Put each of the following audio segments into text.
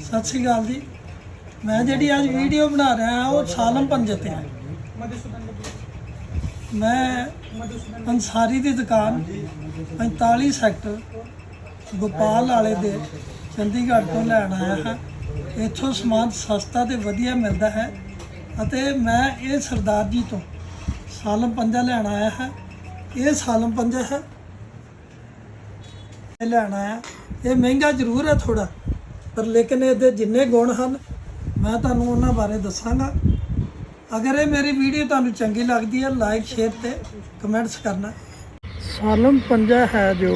ਸਤਿ ਸ਼੍ਰੀ ਅਕਾਲ ਜੀ। ਮੈਂ ਜਿਹੜੀ ਅੱਜ ਵੀਡੀਓ ਬਣਾ ਰਿਹਾ, ਉਹ ਸਾਲਮ ਪੰਜੇ ਤੇ ਹੈ। ਮੈਂ ਅੰਸਾਰੀ ਦੀ ਦੁਕਾਨ 45 ਸੈਕਟਰ, ਗੋਪਾਲ ਵਾਲੇ ਦੇ ਚੰਡੀਗੜ੍ਹ ਤੋਂ ਲੈਣ ਆਇਆ ਹਾਂ। ਇੱਥੋਂ ਸਮਾਨ ਸਸਤਾ ਤੇ ਵਧੀਆ ਮਿਲਦਾ ਹੈ ਅਤੇ ਮੈਂ ਇਹ ਸਰਦਾਰ ਜੀ ਤੋਂ ਸਾਲਮ ਪੰਜਾ ਲੈਣ ਆਇਆ ਹੈ। ਇਹ ਸਾਲਮ ਪੰਜਾ ਹੈ। ਇਹ ਲੈਣਾ ਹੈ ਇਹ ਮਹਿੰਗਾ ਜ਼ਰੂਰ ਹੈ ਥੋੜਾ ਪਰ ਲੇਕਿਨ ਇਹਦੇ ਜਿੰਨੇ ਗੁਣ ਹਨ, ਮੈਂ ਤੁਹਾਨੂੰ ਉਹਨਾਂ ਬਾਰੇ ਦੱਸਾਂਗਾ। ਅਗਰ ਇਹ ਮੇਰੀ ਵੀਡੀਓ ਤੁਹਾਨੂੰ ਚੰਗੀ ਲੱਗਦੀ ਹੈ ਲਾਈਕ ਸ਼ੇਅਰ ਤੇ ਕਮੈਂਟਸ ਕਰਨਾ। ਸਾਲਮ ਪੰਜਾ ਹੈ ਜੋ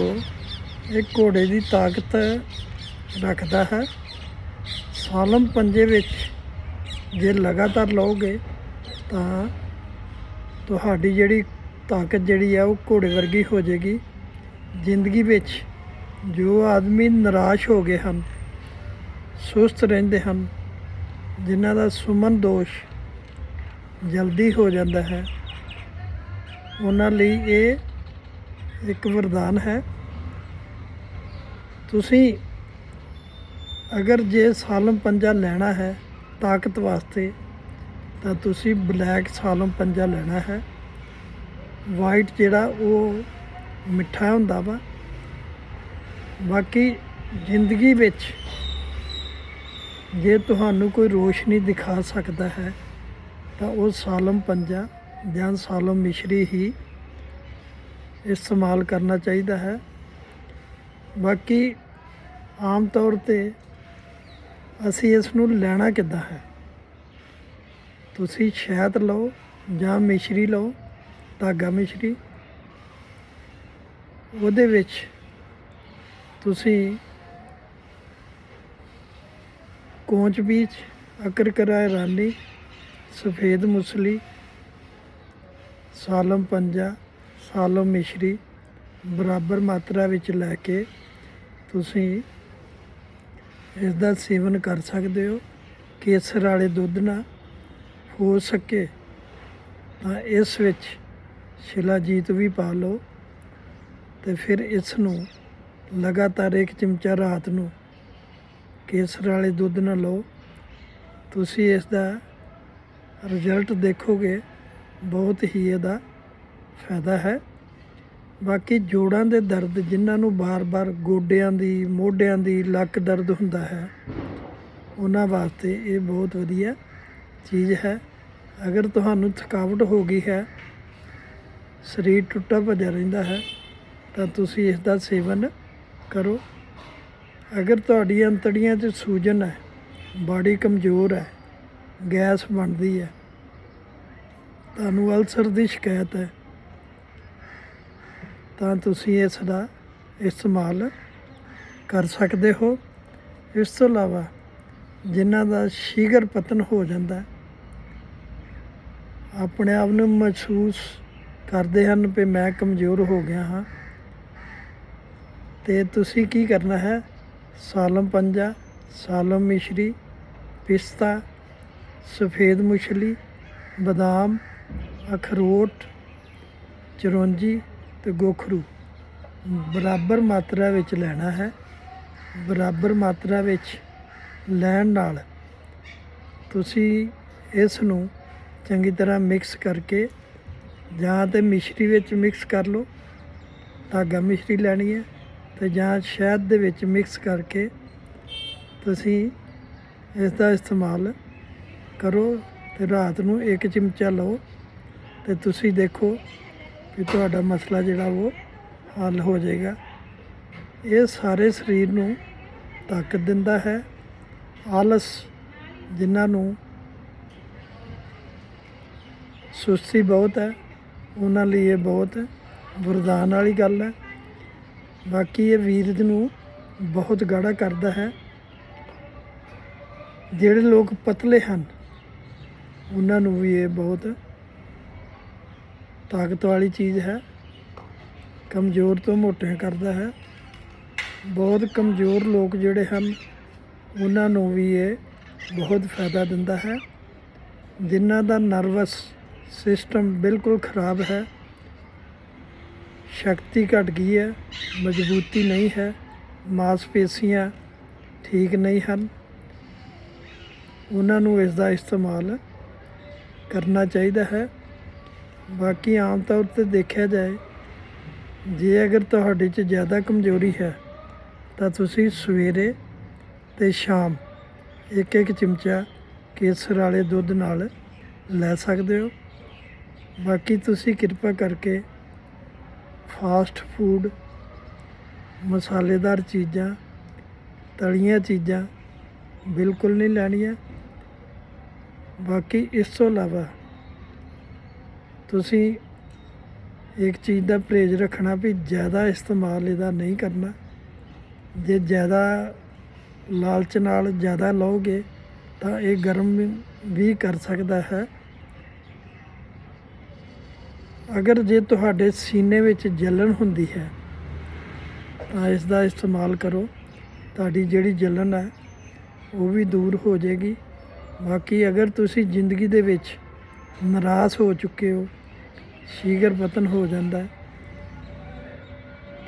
ਇਹ ਘੋੜੇ ਦੀ ਤਾਕਤ ਰੱਖਦਾ ਹੈ। ਸਾਲਮ ਪੰਜੇ ਵਿੱਚ ਜੇ ਲਗਾਤਾਰ ਲਓਗੇ, ਤਾਂ ਤੁਹਾਡੀ ਜਿਹੜੀ ਤਾਕਤ ਜਿਹੜੀ ਆ, ਉਹ ਘੋੜੇ ਵਰਗੀ ਹੋ ਜਾਏਗੀ। ਜ਼ਿੰਦਗੀ ਵਿੱਚ ਜੋ ਆਦਮੀ ਨਿਰਾਸ਼ ਹੋ ਗਏ ਹਨ ਸੁਸਤ ਰਹਿੰਦੇ ਹਨ, ਜਿਨ੍ਹਾਂ ਦਾ ਸੁਮਨ ਦੋਸ਼ ਜਲਦੀ ਹੋ ਜਾਂਦਾ ਹੈ। ਉਹਨਾਂ ਲਈ ਇਹ ਇੱਕ ਵਰਦਾਨ ਹੈ। ਤੁਸੀਂ ਅਗਰ ਜੇ ਸਾਲਮ ਪੰਜਾ ਲੈਣਾ ਹੈ ਤਾਕਤ ਵਾਸਤੇ, ਤਾਂ ਤੁਸੀਂ ਬਲੈਕ ਸਾਲਮ ਪੰਜਾ ਲੈਣਾ ਹੈ। ਵਾਈਟ ਜਿਹੜਾ ਉਹ ਮਿੱਠਾ ਹੁੰਦਾ ਵਾ। ਬਾਕੀ ਜ਼ਿੰਦਗੀ ਵਿੱਚ ਜੇ ਤੁਹਾਨੂੰ ਕੋਈ ਰੋਸ਼ਨੀ ਦਿਖਾ ਸਕਦਾ ਹੈ, ਤਾਂ ਉਹ ਸਾਲਮ ਪੰਜਾ ਜਾਂ ਸਾਲਮ ਮਿਸ਼ਰੀ ਹੀ ਇਸਤੇਮਾਲ ਕਰਨਾ ਚਾਹੀਦਾ ਹੈ। ਬਾਕੀ ਆਮ ਤੌਰ ਤੇ ਅਸੀਂ ਇਸ ਨੂੰ ਲੈਣਾ ਕਿੱਦਾਂ ਹੈ? ਤੁਸੀਂ ਸ਼ਹਿਦ ਲਓ ਜਾਂ ਮਿਸ਼ਰੀ ਲਓ, ਧਾਗਾ ਮਿਸ਼ਰੀ। ਉਹਦੇ ਵਿੱਚ ਤੁਸੀਂ ਕੋਂਚ ਬੀਚ, ਅਕਰ ਕਰਾਏ ਰਾਨੀ, ਸਫੇਦ ਮੁਸਲੀ, ਸਾਲਮ ਪੰਜਾ, ਸਾਲਮ ਮਿਸ਼ਰੀ, ਬਰਾਬਰ ਮਾਤਰਾ ਵਿੱਚ ਲੈ ਕੇ ਤੁਸੀਂ ਇਸ ਦਾ ਸੇਵਨ ਕਰ ਸਕਦੇ ਹੋ। ਕੇਸਰ ਵਾਲੇ ਦੁੱਧ ਨਾਲ ਹੋ ਸਕੇ ਤਾਂ ਇਸ ਵਿੱਚ ਸ਼ਿਲਾਜੀਤ ਵੀ ਪਾ ਲਓ ਤੇ ਫਿਰ ਇਸ ਨੂੰ ਲਗਾਤਾਰ ਇੱਕ ਚਮਚਾ ਰਾਤ ਨੂੰ ਕੇਸਰ ਵਾਲੇ ਦੁੱਧ ਨਾ ਲਓ। ਤੁਸੀਂ ਇਸ ਦਾ ਰਿਜ਼ਲਟ ਦੇਖੋਗੇ, ਬਹੁਤ ਹੀ ਇਹਦਾ ਫਾਇਦਾ ਹੈ। ਬਾਕੀ ਜੋੜਾਂ ਦੇ ਦਰਦ ਜਿਨ੍ਹਾਂ ਨੂੰ ਬਾਰ-ਬਾਰ ਗੋਡਿਆਂ ਦੀ, ਮੋਢਿਆਂ ਦੀ ਲੱਕ ਦਰਦ ਹੁੰਦਾ ਹੈ, ਉਹਨਾਂ ਵਾਸਤੇ ਇਹ ਬਹੁਤ ਵਧੀਆ ਚੀਜ਼ ਹੈ। ਅਗਰ ਤੁਹਾਨੂੰ ਥਕਾਵਟ ਹੋ ਗਈ ਹੈ, ਸਰੀਰ ਟੁੱਟਾ ਭੱਜਾ ਰਹਿੰਦਾ ਹੈ, ਤਾਂ ਤੁਸੀਂ ਇਸ ਦਾ ਸੇਵਨ ਕਰੋ। ਅਗਰ ਤੁਹਾਡੀ ਅੰਤੜੀਆਂ 'ਚ ਸੂਜਨ ਹੈ ਬਾਡੀ ਕਮਜ਼ੋਰ ਹੈ, ਗੈਸ ਬਣਦੀ ਹੈ, ਤੁਹਾਨੂੰ ਅਲਸਰ ਦੀ ਸ਼ਿਕਾਇਤ ਹੈ, ਤਾਂ ਤੁਸੀਂ ਇਸ ਦਾ ਇਸਤੇਮਾਲ ਕਰ ਸਕਦੇ ਹੋ। ਇਸ ਤੋਂ ਇਲਾਵਾ ਜਿਨ੍ਹਾਂ ਦਾ ਸ਼ੀਘਰ ਪਤਨ ਹੋ ਜਾਂਦਾ, ਆਪਣੇ ਆਪ ਨੂੰ ਮਹਿਸੂਸ ਕਰਦੇ ਹਨ ਕਿ ਮੈਂ ਕਮਜ਼ੋਰ ਹੋ ਗਿਆ ਹਾਂ। ਤੇ ਤੁਸੀਂ ਕੀ ਕਰਨਾ ਹੈ? ਸਾਲਮ ਪੰਜਾ, ਸਾਲਮ ਮਿਸ਼ਰੀ, ਪਿਸਤਾ, ਸਫੇਦ ਮੁਛਲੀ, ਬਦਾਮ, ਅਖਰੋਟ, ਚਰੋਂਜੀ ਤੇ ਗੋਖਰੂ। ਬਰਾਬਰ ਮਾਤਰਾ ਵਿੱਚ ਲੈਣਾ ਹੈ। ਬਰਾਬਰ ਮਾਤਰਾ ਵਿੱਚ ਲੈਣ ਨਾਲ ਤੁਸੀਂ ਇਸ ਨੂੰ ਚੰਗੀ ਤਰ੍ਹਾਂ ਮਿਕਸ ਕਰਕੇ ਜਾਂ ਤੇ ਮਿਸ਼ਰੀ ਵਿੱਚ ਮਿਕਸ ਕਰ ਲਓ। ਧਾਗਾ ਮਿਸ਼ਰੀ ਲੈਣੀ ਹੈ। ਤੇ ਜਾਂ ਸ਼ਹਿਦ ਦੇ ਵਿੱਚ ਮਿਕਸ ਕਰਕੇ ਤੁਸੀਂ ਇਸ ਦਾ ਇਸਤੇਮਾਲ ਕਰੋ ਤੇ ਰਾਤ ਨੂੰ ਇੱਕ ਚਮਚਾ ਲਓ ਤੇ ਤੁਸੀਂ ਦੇਖੋ ਕਿ ਤੁਹਾਡਾ ਮਸਲਾ ਜਿਹੜਾ ਉਹ ਹੱਲ ਹੋ ਜਾਏਗਾ। ਇਹ ਸਾਰੇ ਸਰੀਰ ਨੂੰ ਤਾਕਤ ਦਿੰਦਾ ਹੈ। ਆਲਸ ਜਿਨ੍ਹਾਂ ਨੂੰ ਸੁਸਤੀ ਬਹੁਤ ਹੈ, ਉਹਨਾਂ ਲਈ ਇਹ ਬਹੁਤ ਵਰਦਾਨ ਵਾਲੀ ਗੱਲ ਹੈ। ਬਾਕੀ ਇਹ ਵੀਰਜ ਨੂੰ ਬਹੁਤ ਗਾੜਾ ਕਰਦਾ ਹੈ। ਜਿਹੜੇ ਲੋਕ ਪਤਲੇ ਹਨ, ਉਹਨਾਂ ਨੂੰ ਵੀ ਇਹ ਬਹੁਤ ਤਾਕਤ ਵਾਲੀ ਚੀਜ਼ ਹੈ। ਕਮਜ਼ੋਰ ਤੋਂ ਮੋਟੇ ਕਰਦਾ ਹੈ। ਬਹੁਤ ਕਮਜ਼ੋਰ ਲੋਕ ਜਿਹੜੇ ਹਨ, ਉਹਨਾਂ ਨੂੰ ਵੀ ਇਹ ਬਹੁਤ ਫਾਇਦਾ ਦਿੰਦਾ ਹੈ। ਜਿਨ੍ਹਾਂ ਦਾ ਨਰਵਸ ਸਿਸਟਮ ਬਿਲਕੁਲ ਖਰਾਬ ਹੈ ਸ਼ਕਤੀ ਘਟ ਗਈ ਹੈ, ਮਜ਼ਬੂਤੀ ਨਹੀਂ ਹੈ, ਮਾਸਪੇਸ਼ੀਆਂ ਠੀਕ ਨਹੀਂ ਹਨ। ਉਹਨਾਂ ਨੂੰ ਇਸ ਦਾ ਇਸਤੇਮਾਲ ਕਰਨਾ ਚਾਹੀਦਾ ਹੈ। ਬਾਕੀ ਆਮ ਤੌਰ ਤੇ ਦੇਖਿਆ ਜਾਏ, ਜੇ ਅਗਰ ਤੁਹਾਡੇ 'ਚ ਜ਼ਿਆਦਾ ਕਮਜ਼ੋਰੀ ਹੈ, ਤਾਂ ਤੁਸੀਂ ਸਵੇਰੇ ਤੇ ਸ਼ਾਮ ਇੱਕ ਇੱਕ ਚਮਚਾ ਕੇਸਰ ਵਾਲੇ ਦੁੱਧ ਨਾਲ ਲੈ ਸਕਦੇ ਹੋ। ਬਾਕੀ ਤੁਸੀਂ ਕਿਰਪਾ ਕਰਕੇ ਫਾਸਟ ਫੂਡ, ਮਸਾਲੇਦਾਰ ਚੀਜ਼ਾਂ, ਤਲੀਆਂ ਚੀਜ਼ਾਂ ਬਿਲਕੁਲ ਨਹੀਂ ਲੈਣੀਆਂ। ਬਾਕੀ ਇਸ ਤੋਂ ਇਲਾਵਾ ਤੁਸੀਂ ਇੱਕ ਚੀਜ਼ ਦਾ ਪਰਹੇਜ਼ ਰੱਖਣਾ ਵੀ ਜ਼ਿਆਦਾ ਇਸਤੇਮਾਲ ਇਹਦਾ ਨਹੀਂ ਕਰਨਾ। ਜੇ ਜ਼ਿਆਦਾ ਲਾਲਚ ਨਾਲ ਜ਼ਿਆਦਾ ਲਓਗੇ ਤਾਂ ਇਹ ਗਰਮ ਵੀ- ਵੀ ਕਰ ਸਕਦਾ ਹੈ। ਅਗਰ ਜੇ ਤੁਹਾਡੇ ਸੀਨੇ ਵਿੱਚ ਜਲਨ ਹੁੰਦੀ ਹੈ, ਤਾਂ ਇਸ ਦਾ ਇਸਤੇਮਾਲ ਕਰੋ। ਤੁਹਾਡੀ ਜਿਹੜੀ ਜਲਨ ਹੈ, ਉਹ ਵੀ ਦੂਰ ਹੋ ਜਾਏਗੀ। ਬਾਕੀ ਅਗਰ ਤੁਸੀਂ ਜ਼ਿੰਦਗੀ ਦੇ ਵਿੱਚ ਨਾਰਾਜ਼ ਹੋ ਚੁੱਕੇ ਹੋ ਸ਼ੀਗਰ ਪਤਨ ਹੋ ਜਾਂਦਾ ਹੈ,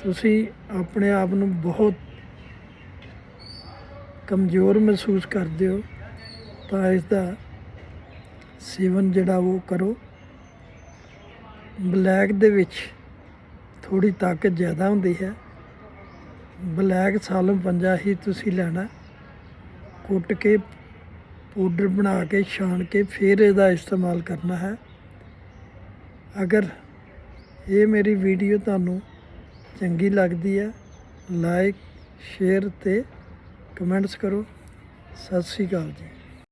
ਤੁਸੀਂ ਆਪਣੇ ਆਪ ਨੂੰ ਬਹੁਤ ਕਮਜ਼ੋਰ ਮਹਿਸੂਸ ਕਰਦੇ ਹੋ, ਤਾਂ ਇਸ ਦਾ ਸੇਵਨ ਜਿਹੜਾ ਉਹ ਕਰੋ। ਬਲੈਕ ਦੇ ਵਿੱਚ ਥੋੜੀ ਤਾਕਤ ਜ਼ਿਆਦਾ ਹੁੰਦੀ ਹੈ। ਬਲੈਕ ਸਾਲਮ ਪੰਜਾ ਹੀ ਤੁਸੀਂ ਲੈਣਾ। ਕੁੱਟ ਕੇ ਪਾਊਡਰ ਬਣਾ ਕੇ, ਛਾਣ ਕੇ ਫਿਰ ਇਹਦਾ ਇਸਤੇਮਾਲ ਕਰਨਾ ਹੈ। ਅਗਰ ਇਹ ਮੇਰੀ ਵੀਡੀਓ ਤੁਹਾਨੂੰ ਚੰਗੀ ਲੱਗਦੀ ਹੈ, ਲਾਈਕ, ਸ਼ੇਅਰ ਤੇ ਕਮੈਂਟਸ ਕਰੋ। ਸਤਿ ਸ੍ਰੀ ਅਕਾਲ ਜੀ।